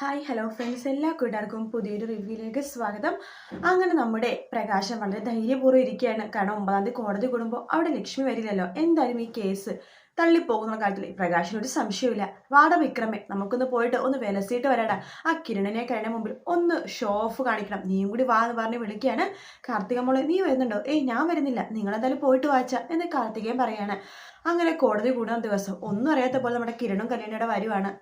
Hi hello friends എല്ലാ കൂട്ടുകാർക്കും പുതിയൊരു റിവ്യൂയിലേക്ക് സ്വാഗതം. അങ്ങനെ നമ്മുടെ പ്രകാശം വളരെ ധൈര്യപൂർവം ഇരിക്കുകയാണ്. കാരണം ഒമ്പതാം തീയതി കോടതി കൂടുമ്പോൾ അവിടെ ലക്ഷ്മി വരില്ലല്ലോ. എന്തായാലും ഈ കേസ് തള്ളിപ്പോകുന്ന കാര്യത്തിൽ പ്രകാശിന് ഒരു സംശയമില്ല വാട വിക്രമേ നമുക്കൊന്ന് പോയിട്ട് ഒന്ന് വിലസിയിട്ട് വരാടാ. ആ കിരണനെ കഴിഞ്ഞ മുമ്പിൽ ഒന്ന് ഷോ ഓഫ് കാണിക്കണം. നീയും കൂടി വാ എന്ന് പറഞ്ഞ് വിളിക്കുകയാണ്. കാർത്തിക മോളെ നീ വരുന്നുണ്ടോ? ഏയ് ഞാൻ വരുന്നില്ല. നിങ്ങളെന്തായാലും പോയിട്ട് വാച്ച എന്ന് കാർത്തികയും പറയാണ്. അങ്ങനെ കോടതി കൂടുന്ന ദിവസം ഒന്നും അറിയാത്ത പോലെ നമ്മുടെ കിരണും കല്യാണിയുടെ വരുവാണ്.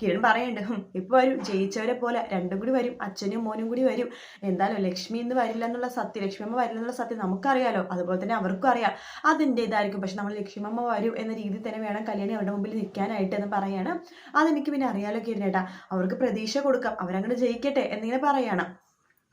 കിരൺ പറയുന്നുണ്ട് "ഹും, ഇപ്പൊ വരും. ജയിച്ചവരെ പോലെ രണ്ടും കൂടി വരും അച്ഛനും മോനും കൂടി വരും. എന്തായാലും ലക്ഷ്മി ഇന്ന് വരില്ല എന്നുള്ള സത്യം ലക്ഷ്മിയമ്മ വരില്ല എന്നുള്ള സത്യം നമുക്കറിയാലോ. അതുപോലെ തന്നെ അവർക്കും അറിയാം. അതിന്റെ ഇതായിരിക്കും പക്ഷെ നമ്മൾ ലക്ഷ്മിയമ്മ വരും എന്ന രീതിയിൽ തന്നെ വേണം കല്യാണി അവരുടെ മുമ്പിൽ നിൽക്കാനായിട്ട് എന്ന് പറയാണ്. അതെനിക്ക് പിന്നെ അറിയാലോ കിരണേട്ടാ അവർക്ക് പ്രതീക്ഷ കൊടുക്കാം. അവരങ്ങോട്ട് ജയിക്കട്ടെ എന്നിങ്ങനെ പറയണം.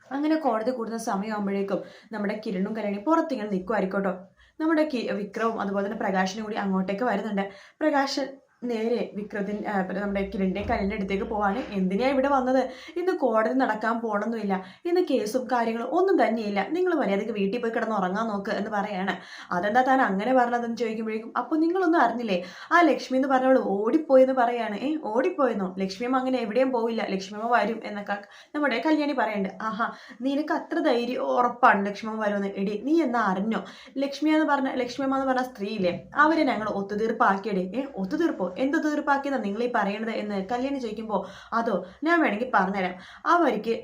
അങ്ങനെ കോടതി കൂടുന്ന സമയമാകുമ്പോഴേക്കും നമ്മുടെ കിരണും കല്യാണി പുറത്തിങ്ങനെ നിൽക്കുമായിരിക്കോട്ടോ നമ്മുടെ വിക്രവും അതുപോലെ തന്നെ പ്രകാശനും കൂടി അങ്ങോട്ടേക്ക് വരുന്നുണ്ട്. പ്രകാശൻ നേരെ വിക്രത്തിൻ നമ്മുടെ കിരണിന്റെ കല്ലിന്റെ അടുത്തേക്ക് പോവാണ്. എന്തിനാ ഇവിടെ വന്നത്? ഇന്ന് കോടതി നടക്കാൻ പോകണമെന്നില്ല ഇന്ന് കേസും കാര്യങ്ങളും ഒന്നും തന്നെയില്ല. നിങ്ങൾ മര്യാദയ്ക്ക് വീട്ടിൽ പോയി കിടന്ന് ഉറങ്ങാൻ നോക്ക് എന്ന് പറയാണ്. അതെന്താ താൻ അങ്ങനെ പറഞ്ഞതെന്ന് ചോദിക്കുമ്പോഴേക്കും അപ്പോൾ നിങ്ങളൊന്നും അറിഞ്ഞില്ലേ? ആ ലക്ഷ്മി എന്ന് പറഞ്ഞവൾ ഓടിപ്പോയെന്ന് പറയാണ്. ഏ ഓടിപ്പോയെന്നോ? ലക്ഷ്മിയമ്മ അങ്ങനെ എവിടെയും പോവില്ല. ലക്ഷ്മിയമ്മ വരും എന്നൊക്കെ നമ്മുടെ കല്യാണി പറയുന്നുണ്ട് ആഹാ നിനക്ക് അത്ര ധൈര്യം ഉറപ്പാണ് ലക്ഷ്മിയമ്മ വരുമെന്ന്. എടി നീ എന്നാ അറിഞ്ഞോ? ലക്ഷ്മി എന്ന് പറഞ്ഞ ലക്ഷ്മിയമ്മ എന്ന് പറഞ്ഞ സ്ത്രീയില്ലേ? അവരെ ഞങ്ങൾ ഒത്തുതീർപ്പാക്കിയടേ. ഏ ഒത്തുതീർപ്പോ? എന്ത് തീർപ്പാക്കിയതാ നിങ്ങൾ ഈ പറയണത് എന്ന് കല്യാണി ചോദിക്കുമ്പോൾ അതോ ഞാൻ വേണമെങ്കിൽ പറഞ്ഞുതരാം. അവർക്ക്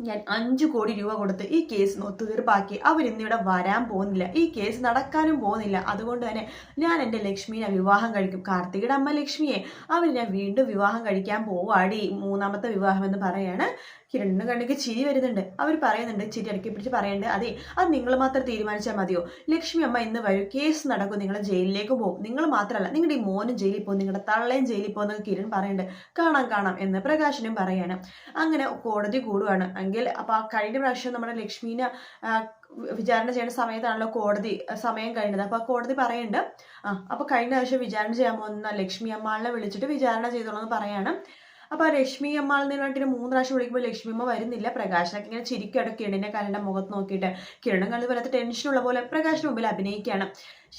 ഞാൻ അഞ്ചു കോടി രൂപ കൊടുത്ത് ഈ കേസ് ഒത്തുതീർപ്പാക്കി. അവരിന്നിവിടെ വരാൻ പോകുന്നില്ല. ഈ കേസ് നടക്കാനും പോകുന്നില്ല. അതുകൊണ്ട് തന്നെ ഞാൻ എന്റെ ലക്ഷ്മിയെ വിവാഹം കഴിക്കും. കാർത്തികയുടെ അമ്മ ലക്ഷ്മിയെ. അവർ ഞാൻ വീണ്ടും വിവാഹം കഴിക്കാൻ പോവാടി. മൂന്നാമത്തെ വിവാഹം എന്ന് പറയാണ് കിരണിന് കണ്ണിക്ക് ചിരി വരുന്നുണ്ട്. അവർ പറയുന്നുണ്ട് ചിരി ഇടയ്ക്ക് പിടിച്ച് പറയേണ്ടത് അതെ അത് നിങ്ങൾ മാത്രം തീരുമാനിച്ചാൽ മതിയോ? ലക്ഷ്മി അമ്മ ഇന്ന് വരും കേസ് നടക്കും നിങ്ങൾ ജയിലിലേക്ക് പോകും. നിങ്ങൾ മാത്രമല്ല നിങ്ങളുടെ ഈ മോനും ജയിലിൽ പോകും നിങ്ങളുടെ തള്ളയും ജയിലിൽ പോകുന്ന കിരൺ പറയുന്നുണ്ട് കാണാം കാണാം എന്ന് പ്രകാശനും പറയാണ്. അങ്ങനെ കോടതി കൂടുവാണ്. എങ്കിൽ അപ്പോൾ ആ കഴിഞ്ഞ പ്രാവശ്യം നമ്മുടെ ലക്ഷ്മീനെ വിചാരണ ചെയ്യുന്ന സമയത്താണല്ലോ കോടതി സമയം കഴിഞ്ഞത്. അപ്പോൾ കോടതി പറയുന്നുണ്ട് ആ അപ്പോൾ കഴിഞ്ഞ പ്രാവശ്യം വിചാരണ ചെയ്യാൻ പോകുന്ന ലക്ഷ്മി അമ്മാളിനെ വിളിച്ചിട്ട് വിചാരണ ചെയ്തോളൂ എന്ന് പറയാണ്. അപ്പോൾ ആ ലക്ഷ്മി അമ്മാളിന് വേണ്ടിയിട്ട് മൂന്ന് പ്രാവശ്യം വിളിക്കുമ്പോൾ ലക്ഷ്മി അമ്മ വരുന്നില്ല. പ്രകാശനൊക്കെ ഇങ്ങനെ ചിരിക്കുകയാണ് കിരണിനെ കലയുടെ മുഖത്ത് നോക്കിയിട്ട്. കിരണം കണ്ടത് വരാത്ത ടെൻഷനുള്ള പോലെ പ്രകാശിന് മുമ്പിൽ അഭിനയിക്കുകയാണ്.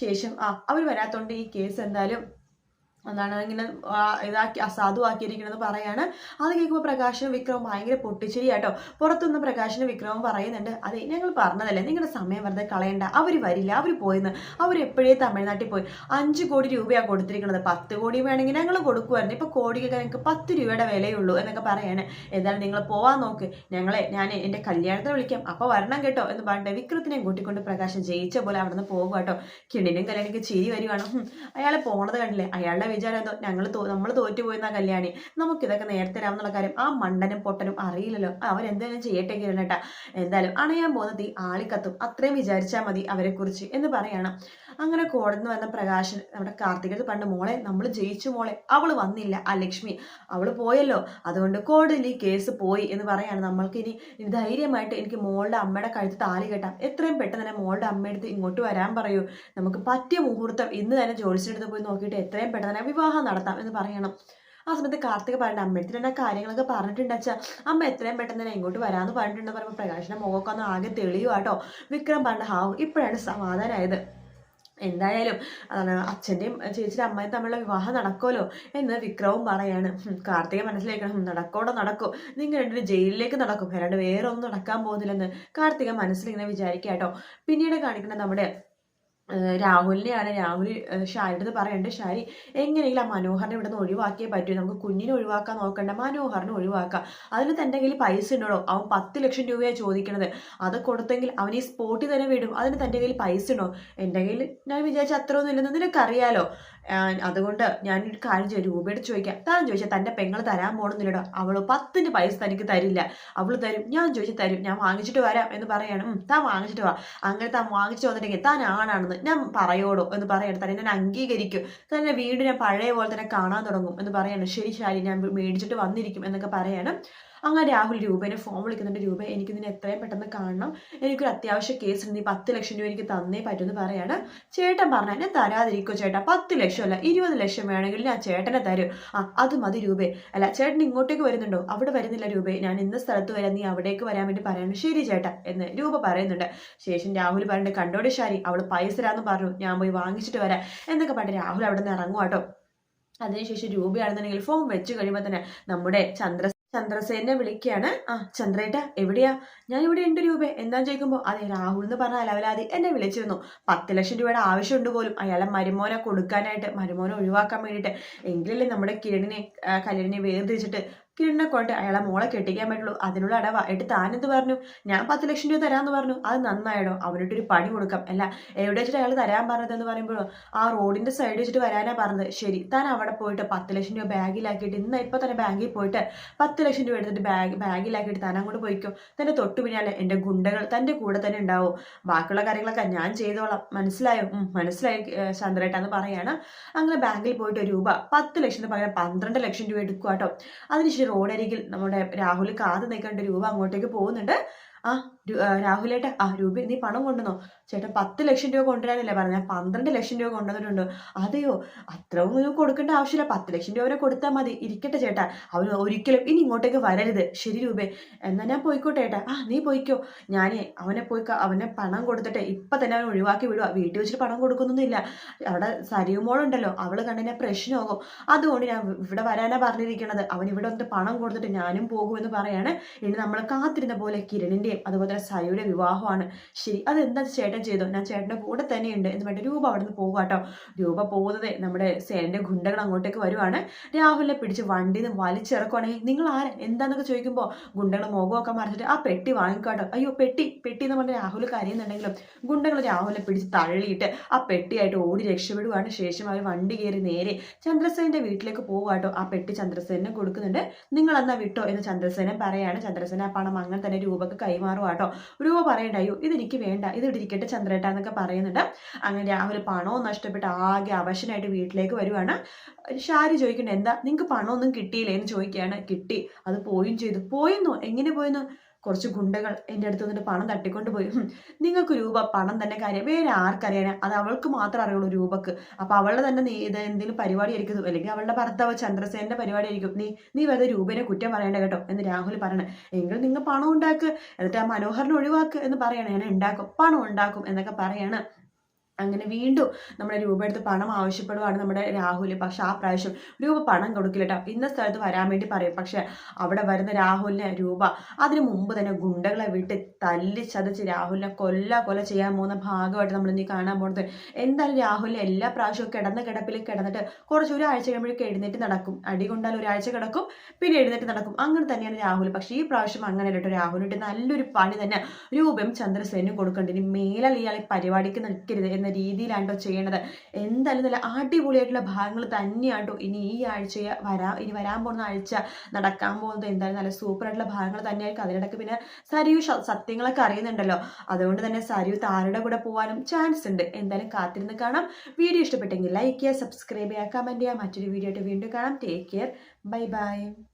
ശേഷം ആ അവർ വരാത്തോണ്ട് ഈ കേസ് എന്തായാലും എന്താണ് ഇങ്ങനെ ഇതാക്കി അസാധുവാക്കിയിരിക്കണമെന്ന് പറയാണ്. അത് കേൾക്കുമ്പോൾ പ്രകാശനും വിക്രമം ഭയങ്കര പൊട്ടിച്ചിരിയാട്ടോ. പുറത്തുനിന്ന് പ്രകാശനും വിക്രമം പറയുന്നുണ്ട് അതെ ഞങ്ങൾ പറഞ്ഞതല്ലേ നിങ്ങളുടെ സമയം വെറുതെ കളയണ്ട. അവർ വരില്ല അവർ പോയെന്ന്. അവർ എപ്പോഴേ തമിഴ്നാട്ടിൽ പോയി? അഞ്ച് കോടി രൂപയാണ് കൊടുത്തിരിക്കുന്നത്. പത്ത് കോടി വേണമെങ്കിൽ ഞങ്ങൾ കൊടുക്കുമായിരുന്നു ഇപ്പോൾ കോടിയൊക്കെ ഞങ്ങൾക്ക് പത്ത് രൂപയുടെ വിലയുള്ളൂ എന്നൊക്കെ പറയാണ്. എന്തായാലും നിങ്ങൾ പോവാൻ നോക്ക്. ഞങ്ങളെ ഞാൻ എന്റെ കല്യാണത്തിന് വിളിക്കാം. അപ്പോൾ വരണം കേട്ടോ എന്ന് പറഞ്ഞിട്ട് വിക്രത്തിനെയും കൂട്ടിക്കൊണ്ട് പ്രകാശം ജയിച്ച പോലെ അവിടെ നിന്ന് പോകുക കേട്ടോ കിണിനും കല്യാണിക്ക് ചിരി വരുവാണ്. അയാളെ പോണത് കണ്ടില്ലേ? അയാളുടെ വിചാരം എന്തോ ഞങ്ങൾ നമ്മൾ തോറ്റുപോയെന്ന കല്യാണി? നമുക്കിതൊക്കെ നേരത്തെ തരാമെന്നുള്ള കാര്യം ആ മണ്ടനും പൊട്ടനും അറിയില്ലല്ലോ. അവരെന്തെങ്കിലും ചെയ്യട്ടെ കിരണേട്ടാ എന്തായാലും അണയാൻ പോകുന്ന തീ ആളിക്കത്തും അത്രയും വിചാരിച്ചാൽ മതി അവരെക്കുറിച്ച് എന്ന് പറയണം. അങ്ങനെ കോടതി വന്ന പ്രകാശൻ നമ്മുടെ കാർത്തികത്ത് പണ്ട് മോളെ നമ്മൾ ജയിച്ചു മോളെ അവൾ വന്നില്ല ആ ലക്ഷ്മി. അവൾ പോയല്ലോ. അതുകൊണ്ട് കോടതിയിൽ ഈ കേസ് പോയി എന്ന് പറയാണ്. നമ്മൾക്ക് ഇനി ധൈര്യമായിട്ട് എനിക്ക് മോളുടെ അമ്മയുടെ കഴുത്ത് താലി കെട്ടാം. എത്രയും പെട്ടെന്ന് തന്നെ മോളുടെ അമ്മയെടുത്ത് ഇങ്ങോട്ട് വരാൻ പറയൂ. നമുക്ക് പറ്റിയ മുഹൂർത്തം ഇന്ന് തന്നെ ജോലിസിനടുത്ത് പോയി നോക്കിയിട്ട് എത്രയും പെട്ടെന്ന് തന്നെ വിവാഹം നടത്താം എന്ന് പറയണം. ആ സമയത്ത് കാർത്തിക പറഞ്ഞ അമ്മയടുത്ത് തന്നെ കാര്യങ്ങളൊക്കെ പറഞ്ഞിട്ടുണ്ട് അച്ഛാ. അമ്മ എത്രയും പെട്ടെന്ന് തന്നെ ഇങ്ങോട്ട് വരാമെന്ന് പറഞ്ഞിട്ടുണ്ട്. പറയുമ്പോൾ പ്രകാശിന്റെ മുഖമൊക്കെ ഒന്ന് ആകെ തെളിയുവാട്ടോ വിക്രം പറഞ്ഞ ഹാവും ഇപ്പോഴാണ് സമാധാനമായത് എന്തായാലും അതാണ് അച്ഛന്റെയും ചേച്ചിയുടെ അമ്മയും തമ്മിലുള്ള വിവാഹം നടക്കുമല്ലോ എന്ന് വിക്രവും പറയാണ്. കാർത്തിക മനസ്സിലേക്കണം നടക്കോടോ നടക്കും? നിങ്ങൾ രണ്ടുപേരും ജയിലിലേക്ക് നടക്കും. അല്ലാണ്ട് വേറെ ഒന്നും നടക്കാൻ പോകുന്നില്ലെന്ന് കാർത്തിക മനസ്സിലിങ്ങനെ വിചാരിക്കാം കേട്ടോ പിന്നീട് കാണിക്കുന്ന നമ്മുടെ രാഹുലിനെയാണ് രാഹുൽ ഷാരിയുടെ പറയുന്നുണ്ട് ഷാരി എങ്ങനെയെങ്കിലും ആ മനോഹറിനെ ഇവിടെ നിന്ന് ഒഴിവാക്കിയേ പറ്റൂ. നമുക്ക് കുഞ്ഞിനെ ഒഴിവാക്കാൻ നോക്കണ്ട മനോഹറിനെ ഒഴിവാക്കാം. അതിന് തന്റെ കയ്യിൽ പൈസ ഉണ്ടോ അവൻ പത്ത് ലക്ഷം രൂപയാണ് ചോദിക്കണത്. അത് കൊടുത്തെങ്കിൽ അവൻ ഈ സ്പോട്ടിൽ തന്നെ വിടും. അതിന് തന്റെ കയ്യിൽ പൈസ ഉണ്ടോ? എന്റെ കയ്യിൽ ഞാൻ വിചാരിച്ച അത്ര ഒന്നും ഇല്ലെന്ന് നിനക്കറിയാലോ? അതുകൊണ്ട് ഞാൻ ഒരു കാര്യം ചെയ്യും രൂപയുടെ ചോദിക്കാം. താൻ ചോദിച്ചാൽ തന്റെ പെങ്ങൾ തരാൻ പോകണമെന്നില്ലടോ അവൾ പത്തിന് പൈസ തനിക്ക് തരില്ല. അവൾ തരും. ഞാൻ ചോദിച്ചു തരും. ഞാൻ വാങ്ങിച്ചിട്ട് വരാം എന്ന് പറയണം. "ഉം, താൻ വാങ്ങിച്ചിട്ട് വാ. അങ്ങനെ താൻ വാങ്ങിച്ചു വന്നിട്ടെങ്കിൽ താൻ ആണാണെന്ന്. ഞാൻ പറയോടോ എന്ന് പറയാണ്. തന്നെ ഞാൻ അംഗീകരിക്കും. തന്നെ വീട് ഞാൻ പഴയ പോലെ തന്നെ കാണാൻ തുടങ്ങും എന്ന് പറയാണ്. ശരി ശാരി ഞാൻ മേടിച്ചിട്ട് വന്നിരിക്കും എന്നൊക്കെ പറയാണ്. അങ്ങനെ രാഹുൽ രൂപേനെ ഫോൺ വിളിക്കുന്നുണ്ട്. രൂപ എനിക്ക് നിന്നെ എത്രയും പെട്ടെന്ന് കാണണം. എനിക്കൊരു അത്യാവശ്യ കേസ് ഉണ്ട്. നീ പത്ത് ലക്ഷം രൂപ എനിക്ക് തന്നേ പറ്റുമെന്ന് പറയാണ്. ചേട്ടൻ പറഞ്ഞാൽ ഞാൻ തരാതിരിക്കോ ചേട്ടാ? പത്ത് ലക്ഷം അല്ല ഇരുപത് ലക്ഷം വേണമെങ്കിൽ ഞാൻ ചേട്ടനെ തരും. ആ അത് മതി രൂപേ. അല്ല ചേട്ടൻ ഇങ്ങോട്ടേക്ക് വരുന്നുണ്ടോ? അവിടെ വരുന്നില്ല രൂപേ. ഞാൻ ഇന്ന സ്ഥലത്ത് വരാം നീ അവിടേക്ക് വരാൻ വേണ്ടി പറയാണ്. ശരി ചേട്ടാ എന്ന് രൂപ പറയുന്നുണ്ട്. ശേഷം രാഹുൽ പറഞ്ഞിട്ട് കണ്ടോടി ശാരി അവൾ പൈസ തരാമെന്ന് പറഞ്ഞു. ഞാൻ പോയി വാങ്ങിച്ചിട്ട് വരാം. എന്നൊക്കെ പറഞ്ഞിട്ട് രാഹുൽ അവിടെ നിന്ന് ഇറങ്ങും കേട്ടോ അതിനുശേഷം രൂപയാണെന്നുണ്ടെങ്കിൽ ഫോം വെച്ച് കഴിയുമ്പോൾ തന്നെ നമ്മുടെ ചന്ദ്ര ചന്ദ്രസേനെ വിളിക്കുകയാണ് ആ ചന്ദ്രേട്ട എവിടെയാ? ഞാൻ ഇവിടെ ഉണ്ട് രൂപ. എന്താ ചോദിക്കുമ്പോൾ അതെ രാഹുൽ എന്ന് പറഞ്ഞ അലവലാതി എന്നെ വിളിച്ചിരുന്നു. പത്ത് ലക്ഷം രൂപയുടെ ആവശ്യമുണ്ട് പോലും അയാളെ മരുമോനെ കൊടുക്കാനായിട്ട് മരുമോനെ ഒഴിവാക്കാൻ വേണ്ടിയിട്ട്. എങ്കിലല്ലേ നമ്മുടെ കിരണിനെ കല്യാണിനെ വേർതിരിച്ചിട്ട് കിരണിനെ കൊണ്ട് അയാളെ മോളെ കെട്ടിക്കാൻ പറ്റുള്ളൂ. അതിനുള്ള അടവ. എട്ട് താനെന്ത് പറഞ്ഞു? ഞാൻ പത്ത് ലക്ഷം രൂപ തരാമെന്ന് പറഞ്ഞു. അത് നന്നായിടോ. അവനോട്ടൊരു പണി കൊടുക്കാം. അല്ല എവിടെ വെച്ചിട്ട് അയാൾ തരാൻ പറഞ്ഞതെന്ന് പറയുമ്പോഴോ? ആ റോഡിന്റെ സൈഡിൽ വെച്ചിട്ട് വരാനാ പറഞ്ഞത്. ശരി താൻ അവിടെ പോയിട്ട് പത്ത് ലക്ഷം രൂപ ബാഗിലാക്കിയിട്ട് ഇന്ന് ഇപ്പൊ തന്നെ ബാങ്കിൽ പോയിട്ട് പത്ത് ലക്ഷം രൂപ എടുത്തിട്ട് ബാഗ് ബാഗിലാക്കിയിട്ട് താൻ അങ്ങോട്ട് പോയിക്കോ? തന്റെ തൊട്ടു പിന്നാലെ എന്റെ ഗുണ്ടകൾ തന്റെ കൂടെ തന്നെ ഉണ്ടാവും. ബാക്കിയുള്ള കാര്യങ്ങളൊക്കെ ഞാൻ ചെയ്തോളാം. മനസ്സിലായോ? മനസ്സിലായി ചന്ദ്രേട്ടാന്ന് പറയാണ്. അങ്ങനെ ബാങ്കിൽ പോയിട്ട് രൂപ പത്ത് ലക്ഷത്തിന് പകരം പന്ത്രണ്ട് ലക്ഷം രൂപ എടുക്കുക കേട്ടോ അതിനുശേഷം റോഡരികിൽ നമ്മുടെ രാഹുൽ കാത് നിൽക്കേണ്ട രൂപ അങ്ങോട്ടേക്ക് പോകുന്നുണ്ട്. ആ രാഹുലേട്ടാ ആ രൂപ നീ പണം കൊണ്ടുവന്നോ? ചേട്ടൻ പത്ത് ലക്ഷം രൂപ കൊണ്ടുവരാനല്ലേ പറഞ്ഞ. പന്ത്രണ്ട് ലക്ഷം രൂപ കൊണ്ടുവന്നിട്ടുണ്ട്. അതെയോ? അത്രയും ഒന്നും കൊടുക്കേണ്ട ആവശ്യമില്ല. പത്ത് ലക്ഷം രൂപ വരെ കൊടുത്താൽ മതി. ഇരിക്കട്ടെ ചേട്ടാ. അവർ ഒരിക്കലും ഇനി ഇങ്ങോട്ടേക്ക് വരരുത്. ശരി രൂപേ. എന്നാ ഞാൻ പോയിക്കോട്ടെ ഏട്ടാ ആ നീ പോയിക്കോ. ഞാനേ അവനെ പോയി അവനെ പണം കൊടുത്തിട്ട്. ഇപ്പൊ തന്നെ അവൻ ഒഴിവാക്കി വിടുക വീട്ടിൽ വെച്ചിട്ട് പണം കൊടുക്കുന്നൊന്നുമില്ല. അവിടെ സരിയുമോളുണ്ടല്ലോ അവൾ കണ്ടെന്നെ പ്രശ്നമാകും. അതുകൊണ്ട് ഞാൻ ഇവിടെ വരാനാ പറഞ്ഞിരിക്കണത്. അവൻ ഇവിടെ വന്നിട്ട് പണം കൊടുത്തിട്ട് ഞാനും പോകുമെന്ന് പറയാണ്. ഇനി നമ്മൾ കാത്തിരുന്ന പോലെ കിരണിന്റെയും അതുപോലെ തന്നെ സയുടെ വിവാഹമാണ്. ശരി അതെന്താ ചേട്ടൻ ചെയ്തു ഞാൻ ചേട്ടന്റെ കൂടെ തന്നെയുണ്ട് എന്ന് പറഞ്ഞിട്ട് രൂപ അവിടെ നിന്ന് പോകുക കേട്ടോ. രൂപ പോകുന്നത് നമ്മുടെ സേനന്റെ ഗുണ്ടകൾ അങ്ങോട്ടേക്ക് വരുവാണ്. രാഹുലിനെ പിടിച്ച് വണ്ടിയിൽ നിന്ന് വലിച്ചിറക്കുവാണെങ്കിൽ നിങ്ങൾ ആരെ? എന്താന്നൊക്കെ ചോദിക്കുമ്പോൾ ഗുണ്ടകൾ മുഖമൊക്കെ മറിച്ചിട്ട് ആ പെട്ടി വാങ്ങിക്കാട്ടോ അയ്യോ പെട്ടി പെട്ടി എന്ന് പറഞ്ഞാൽ രാഹുൽ കരയുന്നുണ്ടെങ്കിലും ഗുണ്ടകൾ രാഹുലിനെ പിടിച്ച് തള്ളിയിട്ട് ആ പെട്ടിയായിട്ട് ഓടി രക്ഷപ്പെടുവാണ്. ശേഷം അവർ വണ്ടി കയറി നേരെ ചന്ദ്രസേനന്റെ വീട്ടിലേക്ക് പോവാട്ടോ ആ പെട്ടി ചന്ദ്രസേനെ കൊടുക്കുന്നുണ്ട്. നിങ്ങൾ എന്നാ വിട്ടോ? എന്ന് ചന്ദ്രസേനൻ പറയാണ്. ചന്ദ്രസേന പണം അങ്ങനെ തന്നെ രൂപക്ക് കൈമാറുവാട്ടോ. രൂപ പറയണ്ട അയ്യോ ഇതെനിക്ക് വേണ്ട ഇത് ഇരിക്കട്ടെ ചന്ദ്രേട്ട എന്നൊക്കെ പറയുന്നുണ്ട്. അങ്ങനെ രാഹുൽ പണവും നഷ്ടപ്പെട്ട് ആകെ അവശനായിട്ട് വീട്ടിലേക്ക് വരുവാണ്. ഷാരി ചോദിക്കണ്ട എന്താ നിങ്ങൾക്ക് പണമൊന്നും കിട്ടിയില്ലേ എന്ന് ചോദിക്കുകയാണ്. കിട്ടി അത് പോയും ചെയ്തു. പോയെന്നോ? എങ്ങനെ പോയെന്നോ? കുറച്ച് ഗുണ്ടകൾ എന്റെ അടുത്ത് നിന്നിട്ട് പണം തട്ടിക്കൊണ്ട് പോയി. നിങ്ങൾക്ക് രൂപ പണം തന്നെ കാര്യം വേറെ ആർക്കറിയാനാ? അത് അവൾക്ക് മാത്രമേ അറിയുള്ളൂ രൂപക്ക്. അപ്പൊ അവളുടെ തന്നെ നീ ഇത് എന്തെങ്കിലും പരിപാടി ആയിരിക്കും അല്ലെങ്കിൽ അവളുടെ ഭർത്താവ് ചന്ദ്രസേനന്റെ പരിപാടി ആയിരിക്കും. നീ നീ വെറുതെ രൂപനെ കുറ്റം പറയണ്ട കേട്ടോ എന്ന് രാഹുൽ പറയണേ. എങ്കിൽ നിങ്ങൾ പണം ഉണ്ടാക്ക്. എന്നിട്ട് ആ മനോഹറിനെ ഒഴിവാക്ക് എന്ന് പറയണേ. ഞാൻ ഉണ്ടാക്കും. പണം ഉണ്ടാക്കും എന്നൊക്കെ പറയാണ്. അങ്ങനെ വീണ്ടും നമ്മുടെ രൂപ എടുത്ത് പണം ആവശ്യപ്പെടുവാണ് നമ്മുടെ രാഹുൽ പക്ഷെ ആ പ്രാവശ്യം രൂപ പണം കൊടുക്കില്ല കേട്ടോ ഇന്ന സ്ഥലത്ത് വരാൻ വേണ്ടി പറയും. പക്ഷെ അവിടെ വരുന്ന രാഹുലിനെ രൂപ അതിനു മുമ്പ് തന്നെ ഗുണ്ടകളെ വിട്ട് തല്ലി ചതച്ച് രാഹുലിനെ കൊല്ല കൊല ചെയ്യാൻ പോകുന്ന ഭാഗമായിട്ട് നമ്മൾ ഇനി കാണാൻ പോകുന്നത്. എന്തായാലും രാഹുലിനെ എല്ലാ പ്രാവശ്യവും കിടന്ന കിടപ്പിൽ കിടന്നിട്ട് കുറച്ച് ഒരാഴ്ച കഴിയുമ്പോഴേക്ക് എഴുന്നേറ്റ് നടക്കും. അടി കൊണ്ടാൽ ഒരാഴ്ച കിടക്കും പിന്നെ എഴുന്നേറ്റ് നടക്കും. അങ്ങനെ തന്നെയാണ് രാഹുൽ പക്ഷേ ഈ പ്രാവശ്യം അങ്ങനെ കേട്ടോ രാഹുലിട്ട് നല്ലൊരു പണി തന്നെ രൂപയും ചന്ദ്രസേനും കൊടുക്കേണ്ടി ഇനി മേലാൽ ഇയാളെ പരിപാടിക്ക് നിൽക്കരുത് എന്ന രീതിയിലാണ്ടോ ചെയ്യണത്. എന്തായാലും നല്ല അടിപൊളിയായിട്ടുള്ള ഭാഗങ്ങൾ തന്നെയാണ്ടോ ഇനി ഈ ആഴ്ച വരാ ഇനി വരാൻ പോകുന്ന ആഴ്ച നടക്കാൻ പോകുന്നത് എന്തായാലും നല്ല സൂപ്പർ ആയിട്ടുള്ള ഭാഗങ്ങൾ തന്നെയായിരിക്കും. അതിനിടയ്ക്ക് പിന്നെ സരിയു സത്യങ്ങളൊക്കെ അറിയുന്നുണ്ടല്ലോ. അതുകൊണ്ട് തന്നെ സരിയു താരയുടെ കൂടെ പോകാനും ചാൻസ് ഉണ്ട്. എന്തായാലും കാത്തിരുന്ന് കാണാം. വീഡിയോ ഇഷ്ടപ്പെട്ടെങ്കിൽ ലൈക്ക് ചെയ്യുക സബ്സ്ക്രൈബ് ചെയ്യുക കമന്റ് ചെയ്യുക. മറ്റൊരു വീഡിയോ ആയിട്ട് വീണ്ടും കാണാം. Take care bye bye